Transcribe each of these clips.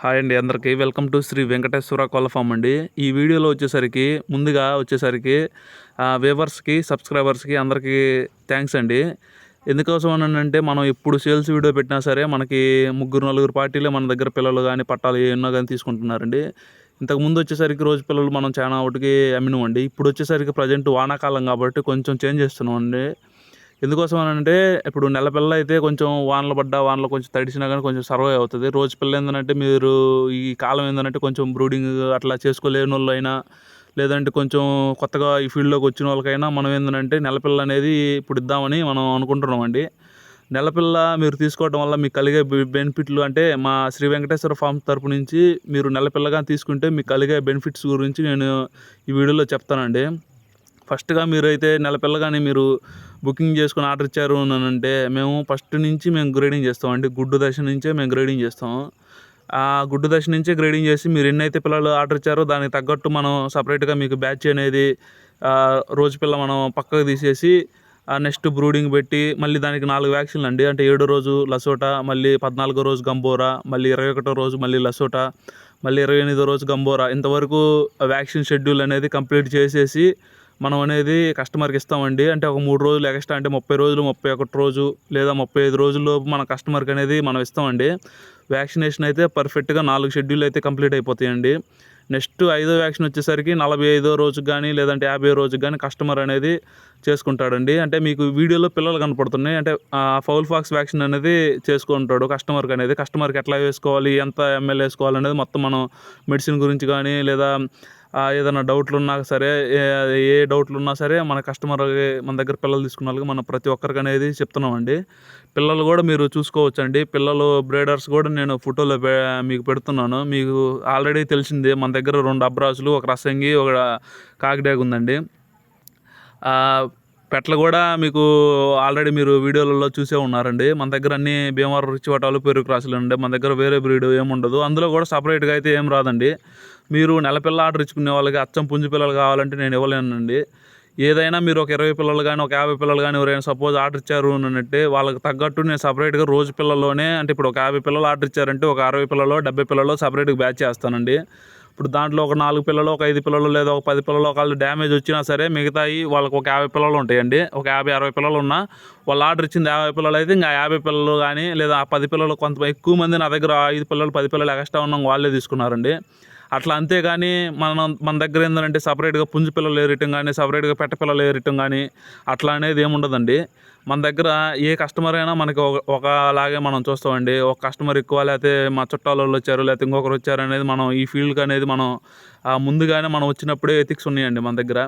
Hi అండి అందరికీ. Welcome to Sri Venkateswara కోళ్ళ ఫామ్ అండి. ఈ వీడియోలో వచ్చేసరికి ముందుగా వచ్చేసరికి వేవర్స్కి సబ్స్క్రైబర్స్కి అందరికీ థ్యాంక్స్ అండి. ఎందుకోసం అని అంటే మనం ఎప్పుడు సేల్స్ వీడియో పెట్టినా సరే మనకి ముగ్గురు నలుగురు పార్టీలే మన దగ్గర పిల్లలు కానీ పట్టాలు ఎన్నో కానీ తీసుకుంటున్నారండి. ఇంతకు ముందు వచ్చేసరికి రోజు పిల్లలు మనం చాలా ఒకటికి అమ్మినామండి ఇప్పుడు వచ్చేసరికి ప్రజెంట్ వానాకాలం కాబట్టి కొంచెం చేంజ్ చేస్తున్నాం అండి ఎందుకోసం అని అంటే ఇప్పుడు నెల పిల్ల అయితే కొంచెం వానలు పడ్డా వానలు కొంచెం తడిసినా కానీ కొంచెం సర్వైవ్ అవుతుంది. రోజు పిల్ల ఏంటంటే మీరు ఈ కాలం ఏంటంటే కొంచెం బ్రూడింగ్ అట్లా చేసుకోలేని వాళ్ళు అయినా లేదంటే కొంచెం కొత్తగా ఈ ఫీల్డ్లోకి వచ్చిన వాళ్ళకైనా మనం ఏంటంటే నెలపిల్ల అనేది ఇప్పుడు ఇద్దామని మనం అనుకుంటున్నాం అండి నెలపిల్ల మీరు తీసుకోవడం వల్ల మీకు కలిగే బెనిఫిట్లు అంటే మా శ్రీ వెంకటేశ్వర ఫామ్ తరపు నుంచి మీరు నెలపిల్లగా తీసుకుంటే మీకు కలిగే బెనిఫిట్స్ గురించి నేను ఈ వీడియోలో చెప్తానండి. ఫస్ట్గా మీరైతే నెల పిల్లగానే మీరు బుకింగ్ చేసుకుని ఆర్డర్ ఇచ్చారు అని అంటే మేము ఫస్ట్ నుంచి మేము గ్రేడింగ్ చేస్తాం అంటే గుడ్డు దశ నుంచే మేము గ్రేడింగ్ చేస్తాం. ఆ గుడ్డు దశ నుంచే గ్రేడింగ్ చేసి మీరు ఎన్నైతే పిల్లలు ఆర్డర్ ఇచ్చారో దానికి తగ్గట్టు మనం సపరేట్గా మీకు బ్యాచ్ అనేది రోజు పిల్ల మనం పక్కకు తీసేసి నెక్స్ట్ బ్రూడింగ్ పెట్టి మళ్ళీ దానికి నాలుగు వ్యాక్సిన్లు అండి. అంటే ఏడో రోజు లసోటా మళ్ళీ పద్నాలుగో రోజు గంబోరా మళ్ళీ ఇరవై ఒకటో రోజు మళ్ళీ లసోటా మళ్ళీ ఇరవై ఎనిమిదో రోజు గంబోరా. ఇంతవరకు వ్యాక్సిన్ షెడ్యూల్ అనేది కంప్లీట్ చేసేసి మనం అనేది కస్టమర్కి ఇస్తామండి. అంటే ఒక మూడు రోజులు ఎక్స్ట్రా అంటే ముప్పై రోజులు ముప్పై ఒకటి రోజు లేదా ముప్పై ఐదు రోజుల్లోపు మన కస్టమర్కి అనేది మనం ఇస్తామండి. వ్యాక్సినేషన్ అయితే పర్ఫెక్ట్గా నాలుగు షెడ్యూల్ అయితే కంప్లీట్ అయిపోతాయండి. నెక్స్ట్ ఐదో వ్యాక్సిన్ వచ్చేసరికి నలభై ఐదో రోజుకి కానీ లేదంటే యాభై రోజుకి కానీ కస్టమర్ అనేది చేసుకుంటాడండి. అంటే మీకు వీడియోలో పిల్లలు కనపడుతున్నాయి. అంటే ఫౌల్ ఫాక్స్ వ్యాక్సిన్ అనేది చేసుకుంటాడు కస్టమర్కి అనేది. కస్టమర్కి ఎట్లా వేసుకోవాలి ఎంత ఎంఎల్ వేసుకోవాలి అనేది మొత్తం మనం మెడిసిన్ గురించి కానీ లేదా ఏదైనా డౌట్లు ఉన్నా సరే ఏ డౌట్లు ఉన్నా సరే మన కస్టమర్ మన దగ్గర పిల్లలు తీసుకున్న వాళ్ళకి మనం ప్రతి ఒక్కరికి అనేది చెప్తున్నామండి. పిల్లలు కూడా మీరు చూసుకోవచ్చండి. పిల్లలు బ్రేడర్స్ కూడా నేను ఫోటోలో మీకు పెడుతున్నాను. మీకు ఆల్రెడీ తెలిసిందే మన దగ్గర రెండు అబ్రాజులు ఒక రసంగి ఒక కాకిడాగ్ ఉందండి పెట్టలు కూడా మీకు ఆల్రెడీ మీరు వీడియోలలో చూసే ఉన్నారండి. మన దగ్గర అన్ని భీమవరం రిచ్ పెరుగు క్రాసులు ఉండే మన దగ్గర వేరే బ్రీడ్ ఏముండదు అందులో కూడా సపరేట్గా అయితే ఏం రాదండి. మీరు నెల పిల్ల ఆర్డర్ ఇచ్చుకునే వాళ్ళకి అచ్చం పుంజు పిల్లలు కావాలంటే నేను ఇవ్వలేనండి. ఏదైనా మీరు ఒక ఇరవై పిల్లలు కానీ ఒక యాభై పిల్లలు కానీ ఎవరైనా సపోజ్ ఆర్డర్ ఇచ్చారు అని వాళ్ళకి తగ్గట్టు నేను సపరేట్గా రోజు పిల్లల్లోనే అంటే ఇప్పుడు ఒక యాభై పిల్లలు ఆర్డర్ ఇచ్చారంటే ఒక అరవై పిల్లలు డెబ్బై పిల్లలు సపరేట్గా బ్యాచ్ చేస్తానండి. ఇప్పుడు దాంట్లో ఒక నాలుగు పిల్లలు ఒక ఐదు పిల్లలు లేదా ఒక పది పిల్లలు ఒకళ్ళు డ్యామేజ్ వచ్చినా సరే మిగతాయి వాళ్ళకి ఒక యాభై పిల్లలు ఉంటాయండి. ఒక యాభై అరవై పిల్లలు ఉన్నా వాళ్ళు ఆర్డర్ ఇచ్చింది యాభై పిల్లలు అయితే ఇంకా యాభై పిల్లలు కానీ లేదా ఆ పది పిల్లలు కొంత ఎక్కువ మంది నా దగ్గర ఐదు పిల్లలు పది పిల్లలు ఎక్స్ట్రా ఉన్నాం వాళ్ళే తీసుకున్నారండి. అట్లా అంతేగాని మన మన దగ్గర ఏంటంటే సపరేట్గా పుంజు పిల్లలు ఏరియటం కానీ సపరేట్గా పెట్ట పిల్లలు ఏరియటం కానీ అట్లా అనేది ఏముండదండి. మన దగ్గర ఏ కస్టమర్ అయినా మనకి ఒక ఒకలాగే మనం చూస్తామండి. ఒక కస్టమర్ ఎక్కువ లేకపోతే మా చుట్టాల వాళ్ళు వచ్చారు లేకపోతే ఇంకొకరు వచ్చారు అనేది మనం ఈ ఫీల్డ్కి అనేది మనం ముందుగానే మనం వచ్చినప్పుడే ఎథిక్స్ ఉన్నాయండి మన దగ్గర.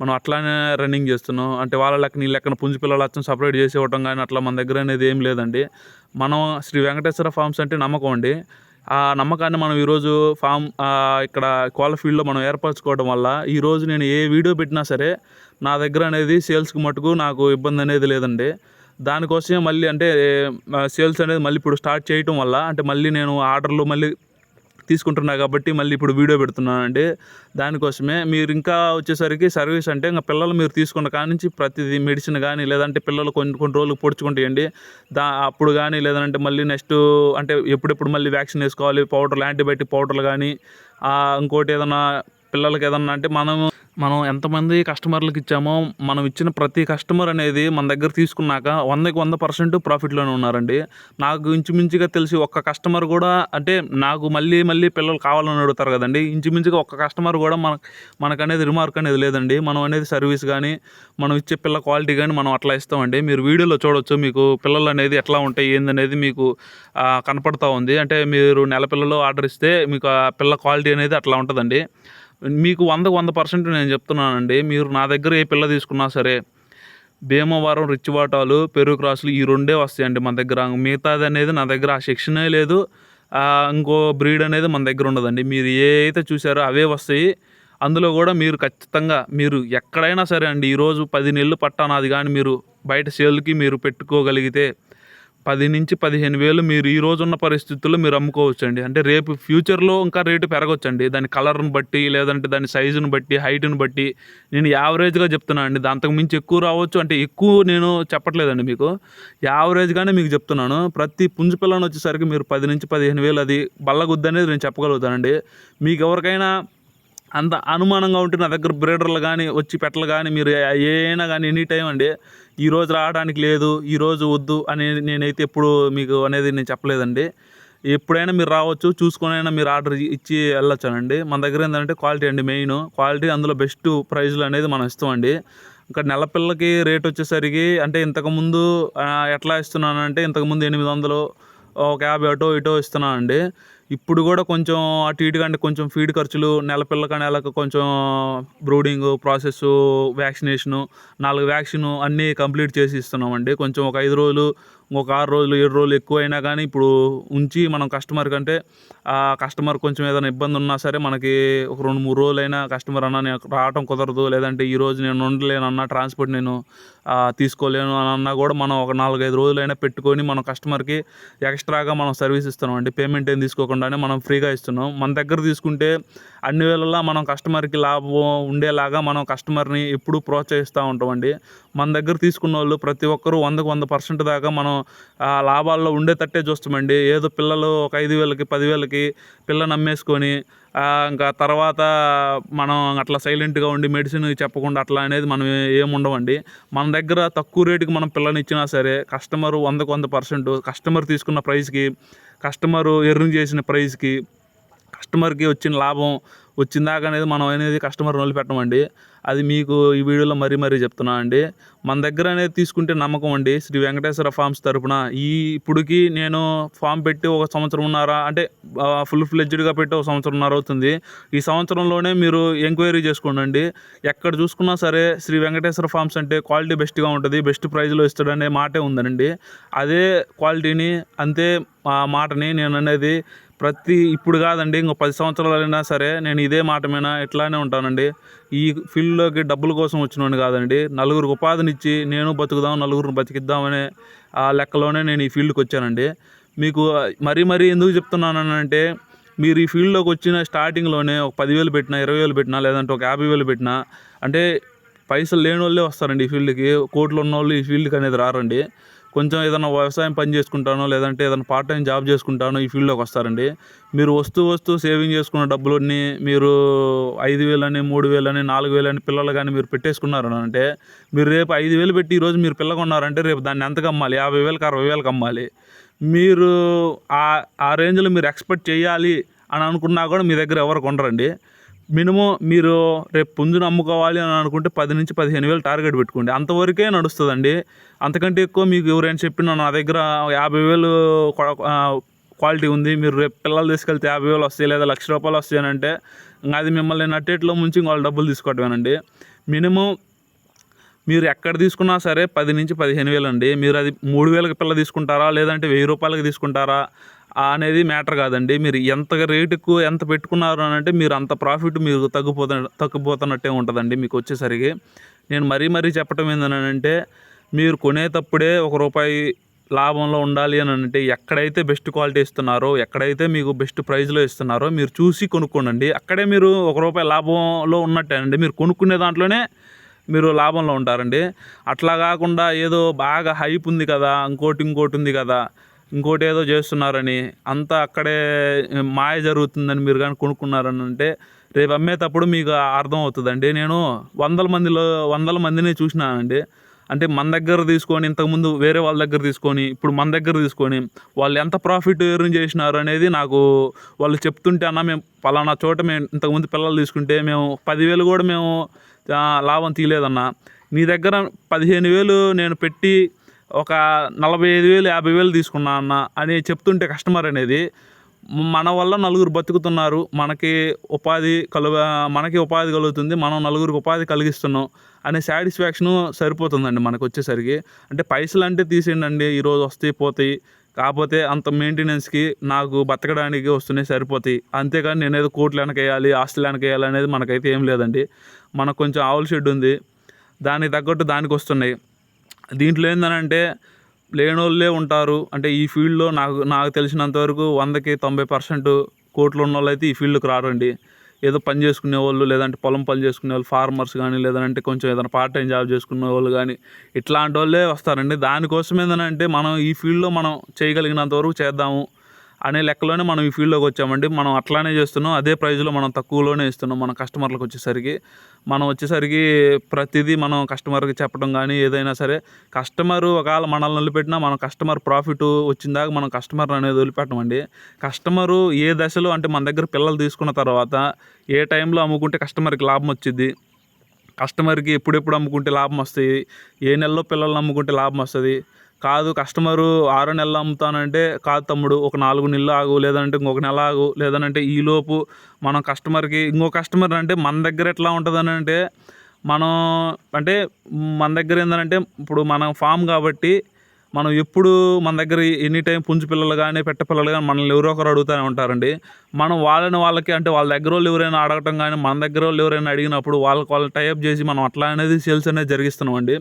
మనం అట్లానే రన్నింగ్ చేస్తున్నాం. అంటే వాళ్ళ లెక్క నీ లెక్కన పుంజు పిల్లలు వచ్చి సపరేట్ చేసి ఇవ్వటం కానీ అట్లా మన దగ్గర అనేది ఏం లేదండి. మనం శ్రీ వెంకటేశ్వర ఫార్మ్స్ అంటే నమ్మకం అండి. ఆ నమ్మకాన్ని మనం ఈరోజు ఫామ్ ఇక్కడ కోళ్ళ ఫీల్డ్లో మనం ఏర్పరచుకోవడం వల్ల ఈరోజు నేను ఏ వీడియో పెట్టినా సరే నా దగ్గర అనేది సేల్స్కి మటుకు నాకు ఇబ్బంది అనేది లేదండి. దానికోసమే మళ్ళీ అంటే సేల్స్ అనేది మళ్ళీ ఇప్పుడు స్టార్ట్ చేయటం వల్ల అంటే మళ్ళీ నేను ఆర్డర్లు మళ్ళీ తీసుకుంటున్నా కాబట్టి మళ్ళీ ఇప్పుడు వీడియో పెడుతున్నానండి దానికోసమే మీరు ఇంకా వచ్చేసరికి సర్వీస్ అంటే ఇంకా పిల్లలు మీరు తీసుకున్న కాడి నుంచి ప్రతిదీ మెడిసిన్ కానీ లేదంటే పిల్లలు కొన్ని కొన్ని రోజులు పొడుచుకుంటాయండి దా అప్పుడు కానీ లేదంటే మళ్ళీ నెక్స్ట్ అంటే ఎప్పుడెప్పుడు మళ్ళీ వ్యాక్సిన్ వేసుకోవాలి పౌడర్లు యాంటీబయాటిక్ పౌడర్లు కానీ ఇంకోటి ఏదైనా పిల్లలకి ఏదన్నా అంటే మనం మనం ఎంతమంది కస్టమర్లకు ఇచ్చామో మనం ఇచ్చిన ప్రతి కస్టమర్ అనేది మన దగ్గర తీసుకున్నాక వందకి వంద పర్సెంట్ ప్రాఫిట్లోనే ఉన్నారండి. నాకు ఇంచుమించుగా తెలిసి ఒక్క కస్టమర్ కూడా అంటే నాకు మళ్ళీ మళ్ళీ పిల్లలు కావాలని అడుగుతారు కదండి. ఇంచుమించుగా ఒక్క కస్టమర్ కూడా మన మనకనేది రిమార్క్ అనేది లేదండి. మనం అనేది సర్వీస్ కానీ మనం ఇచ్చే పిల్ల క్వాలిటీ కానీ మనం అట్లా ఇస్తామండి. మీరు వీడియోలో చూడొచ్చు మీకు పిల్లలు అనేది ఎట్లా ఉంటాయి ఏందనేది మీకు కనపడతా ఉంది. అంటే మీరు నెల పిల్లలు ఆర్డర్ ఇస్తే మీకు ఆ పిల్ల క్వాలిటీ అనేది అట్లా ఉంటుందండి. మీకు వందకు వంద పర్సెంట్ నేను చెప్తున్నానండి. మీరు నా దగ్గర ఏ పిల్ల తీసుకున్నా సరే భీమవరం రిచ్ వాటాలు పెరుగు క్రాసులు ఈ రెండే వస్తాయండి మన దగ్గర. మిగతాది అనేది నా దగ్గర ఆ సెక్షనే లేదు. ఇంకో బ్రీడ్ అనేది మన దగ్గర ఉండదండి. మీరు ఏ అయితే చూసారో అవే వస్తాయి. అందులో కూడా మీరు ఖచ్చితంగా మీరు ఎక్కడైనా సరే అండి ఈరోజు పది నెలలు పట్టా నాది కానీ మీరు బయట సేల్కి మీరు పెట్టుకోగలిగితే పది నుంచి పదిహేను వేలు మీరు ఈ రోజు ఉన్న పరిస్థితుల్లో మీరు అమ్ముకోవచ్చండి. అంటే రేపు ఫ్యూచర్లో ఇంకా రేటు పెరగొచ్చండి. దాని కలర్ను బట్టి లేదంటే దాని సైజుని బట్టి హైట్ని బట్టి నేను యావరేజ్గా చెప్తున్నాను అండి. దాంతకు మించి ఎక్కువ రావచ్చు. అంటే ఎక్కువ నేను చెప్పట్లేదండి మీకు. యావరేజ్గానే మీకు చెప్తున్నాను. ప్రతి పుంజు పిల్లని వచ్చేసరికి మీరు పది నుంచి పదిహేను వేలు అది బల్లగుద్ది అనేది నేను చెప్పగలుగుతానండి. మీకు ఎవరికైనా అంత అనుమానంగా ఉంటే నా దగ్గర బ్రీడర్లు కానీ వచ్చి పెట్టలు కానీ మీరు ఏమైనా కానీ ఎనీ టైం అండి. ఈ రోజు రావడానికి లేదు ఈ రోజు వద్దు అని నేనైతే ఎప్పుడు మీకు అనేది నేను చెప్పలేదండి. ఎప్పుడైనా మీరు రావచ్చు చూసుకునైనా మీరు ఆర్డర్ ఇచ్చి వెళ్ళొచ్చానండి. మన దగ్గర ఏంటంటే క్వాలిటీ అండి మెయిన్. క్వాలిటీ అందులో బెస్ట్ ప్రైజ్లు అనేది మనం ఇస్తామండి. ఇంకా నెల పిల్లకి రేట్ వచ్చేసరికి అంటే ఇంతకుముందు ఎట్లా ఇస్తున్నానంటే ఇంతకుముందు ఎనిమిది వందలు ఒక యాభై అటో ఇటో ఇస్తున్నానండి. ఇప్పుడు కూడా కొంచెం అటు ఇటు కంటే కొంచెం ఫీడ్ ఖర్చులు నెల పిల్లక నెలకు కొంచెం బ్రూడింగ్ ప్రాసెస్ వ్యాక్సినేషను నాలుగు వ్యాక్సిన్ అన్నీ కంప్లీట్ చేసి ఇస్తున్నామండి. కొంచెం ఒక ఐదు రోజులు ఇంకొక ఆరు రోజులు ఏడు రోజులు ఎక్కువ అయినా కానీ ఇప్పుడు ఉంచి మనం కస్టమర్ కంటే ఆ కస్టమర్ కొంచెం ఏదైనా ఇబ్బంది ఉన్నా సరే మనకి ఒక రెండు మూడు రోజులైనా కస్టమర్ అన్న నేను రావటం కుదరదు. లేదంటే ఈ రోజు నేను ఉండలేను అన్న ట్రాన్స్పోర్ట్ నేను తీసుకోలేను అని అన్నా కూడా మనం ఒక నాలుగైదు రోజులైనా పెట్టుకొని మనం కస్టమర్కి ఎక్స్ట్రాగా మనం సర్వీస్ ఇస్తున్నాం. అండి పేమెంట్ ఏం తీసుకోకుండానే మనం ఫ్రీగా ఇస్తున్నాం. మన దగ్గర తీసుకుంటే అన్ని వేళలా మనం కస్టమర్కి లాభం ఉండేలాగా మనం కస్టమర్ని ఎప్పుడూ ప్రోత్సహిస్తూ ఉంటామండి. మన దగ్గర తీసుకున్న వాళ్ళు ప్రతి ఒక్కరూ వందకు వంద పర్సెంట్ దాకా మనం లాభాల్లో ఉండేటట్టే చూస్తామండి. ఏదో పిల్లలు ఒక ఐదు వేలకి పదివేలకి పిల్లని అమ్మేసుకొని ఇంకా తర్వాత మనం అట్లా సైలెంట్గా ఉండి మెడిసిన్ చెప్పకుండా అట్లా అనేది మనం ఏముండవండి మన దగ్గర తక్కువ రేటుకి మనం పిల్లని ఇచ్చినా సరే కస్టమర్ వందకు వంద పర్సెంట్ కస్టమర్ తీసుకున్న ప్రైస్కి కస్టమర్ ఎర్న్ చేసిన ప్రైస్కి కస్టమర్కి వచ్చిన లాభం వచ్చిందాక అనేది మనం అనేది కస్టమర్ వదిలిపెట్టమండి. అది మీకు ఈ వీడియోలో మరీ మరీ చెప్తున్నా అండి. మన దగ్గర అనేది తీసుకుంటే నమ్మకం అండి. శ్రీ వెంకటేశ్వర ఫార్మ్స్ తరపున ఈ ఇప్పుడుకి నేను ఫామ్ పెట్టి ఒక సంవత్సరం ఉన్నారా అంటే ఫుల్ ఫ్లెడ్జ్డ్గా పెట్టి ఒక సంవత్సరంన్నర అవుతుంది. ఈ సంవత్సరంలోనే మీరు ఎంక్వైరీ చేసుకోండి ఎక్కడ చూసుకున్నా సరే శ్రీ వెంకటేశ్వర ఫార్మ్స్ అంటే క్వాలిటీ బెస్ట్గా ఉంటుంది బెస్ట్ ప్రైజ్లో ఇస్తాడనే మాటే ఉందండి అదే క్వాలిటీని అంతే మా మాటని నేను అనేది ప్రతి ఇప్పుడు కాదండి ఇంకో పది సంవత్సరాలైనా సరే నేను ఇదే మాట మీద ఇట్లానే ఉంటానండి. ఈ ఫీల్డ్లోకి డబ్బుల కోసం వచ్చినోని కాదండి నలుగురికి ఉపాధినిచ్చి నేను బతుకుదాం నలుగురిని బతికిద్దామనే ఆ లెక్కలోనే నేను ఈ ఫీల్డ్కి వచ్చానండి. మీకు మరీ మరీ ఎందుకు చెప్తున్నానంటే మీరు ఈ ఫీల్డ్లోకి వచ్చిన స్టార్టింగ్లోనే ఒక పదివేలు పెట్టినా ఇరవై వేలు పెట్టినా లేదంటే ఒక యాభై వేలు పెట్టినా అంటే పైసలు లేని వాళ్ళే వస్తారండి ఈ ఫీల్డ్కి కోట్లు ఉన్న వాళ్ళు ఈ ఫీల్డ్కి అనేది రారండి. కొంచెం ఏదైనా వ్యవసాయం పని చేసుకుంటానో లేదంటే ఏదైనా పార్ట్ టైం జాబ్ చేసుకుంటానో ఈ ఫీల్డ్లోకి వస్తారండి. మీరు వస్తూ వస్తూ సేవింగ్ చేసుకున్న డబ్బులన్నీ మీరు ఐదు వేలని మూడు వేలని నాలుగు వేలని పిల్లలు కానీ మీరు పెట్టేసుకున్నారు అంటే మీరు రేపు ఐదు వేలు పెట్టి ఈరోజు మీరు పిల్ల కొన్నారంటే రేపు దాన్ని ఎంతకు అమ్మాలి యాభై వేలకు అరవై వేలకు అమ్మాలి మీరు ఆ ఆ రేంజ్లో మీరు ఎక్స్పెక్ట్ చేయాలి అని అనుకున్నా కూడా మీ దగ్గర ఎవరు కొనరండి. మినిమం మీరు రేపు పుంజును అమ్ముకోవాలి అని అనుకుంటే పది నుంచి పదిహేను వేలు టార్గెట్ పెట్టుకోండి. అంతవరకే నడుస్తుందండి. అంతకంటే ఎక్కువ మీకు ఎవరైనా చెప్పిన నా దగ్గర యాభై వేలు క్వాలిటీ ఉంది. మీరు రేపు పిల్లలు తీసుకెళ్తే యాభై వేలు వస్తాయి లేదా లక్ష రూపాయలు వస్తాయి అని అంటే ఇంకా అది మిమ్మల్ని నట్టేట్లో ముంచి వాళ్ళు డబ్బులు తీసుకోవటమేనండి. మినిమం మీరు ఎక్కడ తీసుకున్నా సరే పది నుంచి పదిహేను వేలు అండి మీరు అది మూడు వేలకు పిల్ల తీసుకుంటారా? లేదంటే వెయ్యి రూపాయలకి తీసుకుంటారా? అనేది మ్యాటర్ కాదండి. మీరు ఎంత రేటుకు ఎంత పెట్టుకున్నారు అని అంటే మీరు అంత ప్రాఫిట్ మీరు తగ్గిపోత తగ్గిపోతున్నట్టే ఉంటుందండి మీకు వచ్చేసరికి. నేను మరీ మరీ చెప్పటం ఏంటంటే మీరు కొనేటప్పుడే ఒక రూపాయి లాభంలో ఉండాలి అని అంటే ఎక్కడైతే బెస్ట్ క్వాలిటీ ఇస్తున్నారో ఎక్కడైతే మీకు బెస్ట్ ప్రైస్లో ఇస్తున్నారో మీరు చూసి కొనుక్కోండి అక్కడే మీరు ఒక రూపాయి లాభంలో ఉన్నట్టేనండి. మీరు కొనుక్కునే దాంట్లోనే మీరు లాభంలో ఉంటారండి. అట్లా కాకుండా ఏదో బాగా హైప్ ఉంది కదా ఇంకోటి ఇంకోటి ఉంది కదా ఇంకోటి ఏదో చేస్తున్నారని అంతా అక్కడే మాయ జరుగుతుందని మీరు కానీ కొనుక్కున్నారని అంటే రేపు అమ్మేటప్పుడు మీకు అర్థం అవుతుందండి. నేను వందల మందిలో వందల మందిని చూసినానండి. అంటే మన దగ్గర తీసుకొని ఇంతకుముందు వేరే వాళ్ళ దగ్గర తీసుకొని ఇప్పుడు మన దగ్గర తీసుకొని వాళ్ళు ఎంత ప్రాఫిట్ ఎర్న్ చేసినారు అనేది నాకు వాళ్ళు చెప్తుంటే అన్న మేము పలానా చోట మేము ఇంతకుముందు పిల్లలు తీసుకుంటే మేము పదివేలు కూడా మేము లాభం తీయలేదన్న. నీ దగ్గర పదిహేను వేలు నేను పెట్టి ఒక నలభై ఐదు వేలు యాభై వేలు తీసుకున్నా అన్న అని చెప్తుంటే కస్టమర్ అనేది మన వల్ల నలుగురు బతుకుతున్నారు మనకి ఉపాధి కలుగ మనకి ఉపాధి కలుగుతుంది మనం నలుగురికి ఉపాధి కలిగిస్తున్నాం అనే సాటిస్ఫాక్షను సరిపోతుందండి మనకు వచ్చేసరికి అంటే పైసలు అంటే తీసేయండి ఈరోజు వస్తాయి పోతాయి కాకపోతే అంత మెయింటెనెన్స్కి నాకు బతకడానికి వస్తున్నాయి సరిపోతాయి. అంతేకాని నేను ఏదో కోట్లు వెనకేయాలి ఆస్తులు వెనకేయాలి అనేది మనకైతే ఏం లేదండి. మనకు కొంచెం ఆవుల షెడ్ ఉంది దానికి తగ్గట్టు దానికి వస్తున్నాయి దీంట్లో ఏంటంటే లేనోళ్ళే ఉంటారు. అంటే ఈ ఫీల్డ్లో నాకు నాకు తెలిసినంతవరకు వందకి తొంభై పర్సెంట్ కోట్లు ఉన్న వాళ్ళు అయితే ఈ ఫీల్డ్కి రారండి. ఏదో పని చేసుకునే వాళ్ళు లేదంటే పొలం పని చేసుకునే వాళ్ళు ఫార్మర్స్ కానీ లేదంటే కొంచెం ఏదైనా పార్ట్ టైం జాబ్ చేసుకునే వాళ్ళు కానీ ఇట్లాంటి వాళ్ళే వస్తారండి. దానికోసం ఏంటంటే మనం ఈ ఫీల్డ్లో మనం చేయగలిగినంత వరకు చేద్దాము. అనే లెక్కలోనే మనం ఈ ఫీల్డ్లోకి వచ్చామండి. మనం అట్లానే చేస్తున్నాం. అదే ప్రైజ్లో మనం తక్కువలోనే ఇస్తున్నాం మన కస్టమర్లకు వచ్చేసరికి. మనం వచ్చేసరికి ప్రతిదీ మనం కస్టమర్కి చెప్పడం కానీ ఏదైనా సరే కస్టమర్ ఒకవేళ మనల్ని వదిలిపెట్టినా మనం కస్టమర్ ప్రాఫిట్ వచ్చిందాక మనం కస్టమర్ అనేది వదిలిపెట్టమండి. కస్టమరు ఏ దశలో అంటే మన దగ్గర పిల్లలు తీసుకున్న తర్వాత ఏ టైంలో అమ్ముకుంటే కస్టమర్కి లాభం వచ్చింది కస్టమర్కి ఎప్పుడెప్పుడు అమ్ముకుంటే లాభం వస్తుంది? ఏ నెలలో పిల్లల్ని అమ్ముకుంటే లాభం వస్తుంది? కాదు కస్టమరు ఆరో నెలలు అమ్ముతానంటే కాదు తమ్ముడు ఒక నాలుగు నెలలు ఆగు లేదంటే ఇంకొక నెల ఆగు లేదంటే ఈలోపు మనం కస్టమర్కి ఇంకో కస్టమర్ అంటే మన దగ్గర ఎట్లా ఉంటుందని అంటే మనం అంటే మన దగ్గర ఏంటంటే ఇప్పుడు మనం ఫామ్ కాబట్టి మనం ఎప్పుడు మన దగ్గర ఎనీ టైం పుంజు పిల్లలు కానీ పెట్ట పిల్లలు కానీ మనల్ని ఎవరో ఒకరు అడుగుతూనే ఉంటారండి. మనం వాళ్ళని వాళ్ళకి అంటే వాళ్ళ దగ్గర వాళ్ళు ఎవరైనా అడగటం కానీ మన దగ్గర వాళ్ళు ఎవరైనా అడిగినప్పుడు వాళ్ళకి వాళ్ళు టైప్ చేసి మనం అట్లా అనేది సేల్స్ అనేది జరిగిస్తున్నాం అండి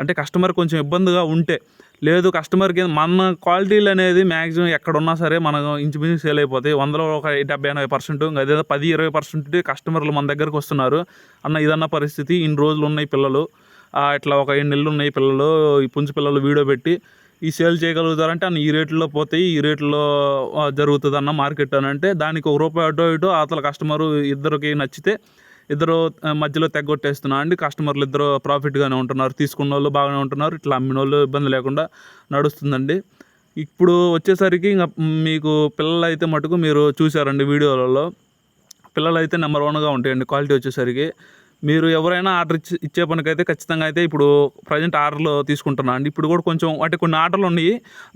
అంటే కస్టమర్ కొంచెం ఇబ్బందిగా ఉంటే. లేదు కస్టమర్కి మన క్వాలిటీలు అనేది మ్యాక్సిమం ఎక్కడున్నా సరే మనం ఇంచుమించు సేల్ అయిపోతాయి. వందలో ఒక డెబ్బై ఎనభై పర్సెంట్ అదే పది ఇరవై పర్సెంట్ కస్టమర్లు మన దగ్గరకు వస్తున్నారు. అన్న ఇదన్న పరిస్థితి. ఇన్ని రోజులు ఉన్నాయి పిల్లలు. ఇట్లా ఒక ఏడు నెలలు ఉన్నాయి పిల్లలు. ఈ పుంజు పిల్లలు వీడియో పెట్టి ఈ సేల్ చేయగలుగుతారంటే అన్న ఈ రేట్లో పోతాయి. ఈ రేట్లో జరుగుతుంది అన్న మార్కెట్ అని అంటే దానికి ఒక రూపాయి అటో ఇటో అతల కస్టమరు ఇద్దరికి నచ్చితే ఇద్దరు మధ్యలో తెగొట్టేస్తున్నా. అండి కస్టమర్లు ఇద్దరు ప్రాఫిట్గానే ఉంటున్నారు. తీసుకున్న వాళ్ళు బాగానే ఉంటున్నారు. ఇట్లా అమ్మిన వాళ్ళు ఇబ్బంది లేకుండా నడుస్తుందండి. ఇప్పుడు వచ్చేసరికి ఇంకా మీకు పిల్లలు అయితే మటుకు మీరు చూసారండి వీడియోలలో. పిల్లలు అయితే నెంబర్ వన్గా ఉంటాయండి క్వాలిటీ వచ్చేసరికి. మీరు ఎవరైనా ఆర్డర్ ఇచ్చి ఇచ్చే పనికైతే ఖచ్చితంగా అయితే ఇప్పుడు ప్రజెంట్ ఆర్డర్లు తీసుకుంటున్నా. అండి ఇప్పుడు కూడా కొంచెం అంటే కొన్ని ఆర్డర్లు ఉన్నాయి.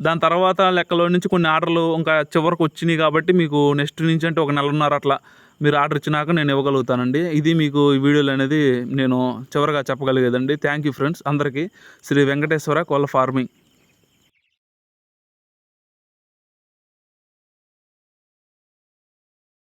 దాని తర్వాత లెక్కలో నుంచి కొన్ని ఆర్డర్లు ఇంకా చివరికి వచ్చినాయి కాబట్టి మీకు నెక్స్ట్ నుంచి అంటే ఒక నెలన్నర అట్లా మీరు ఆర్డర్ ఇచ్చినాక నేను ఇవ్వగలుగుతానండి. ఇది మీకు ఈ వీడియోలు అనేది నేను చివరిగా చెప్పగలిగేదండి. థ్యాంక్ యూ ఫ్రెండ్స్ అందరికీ శ్రీ వెంకటేశ్వర కోళ్ళ ఫార్మింగ్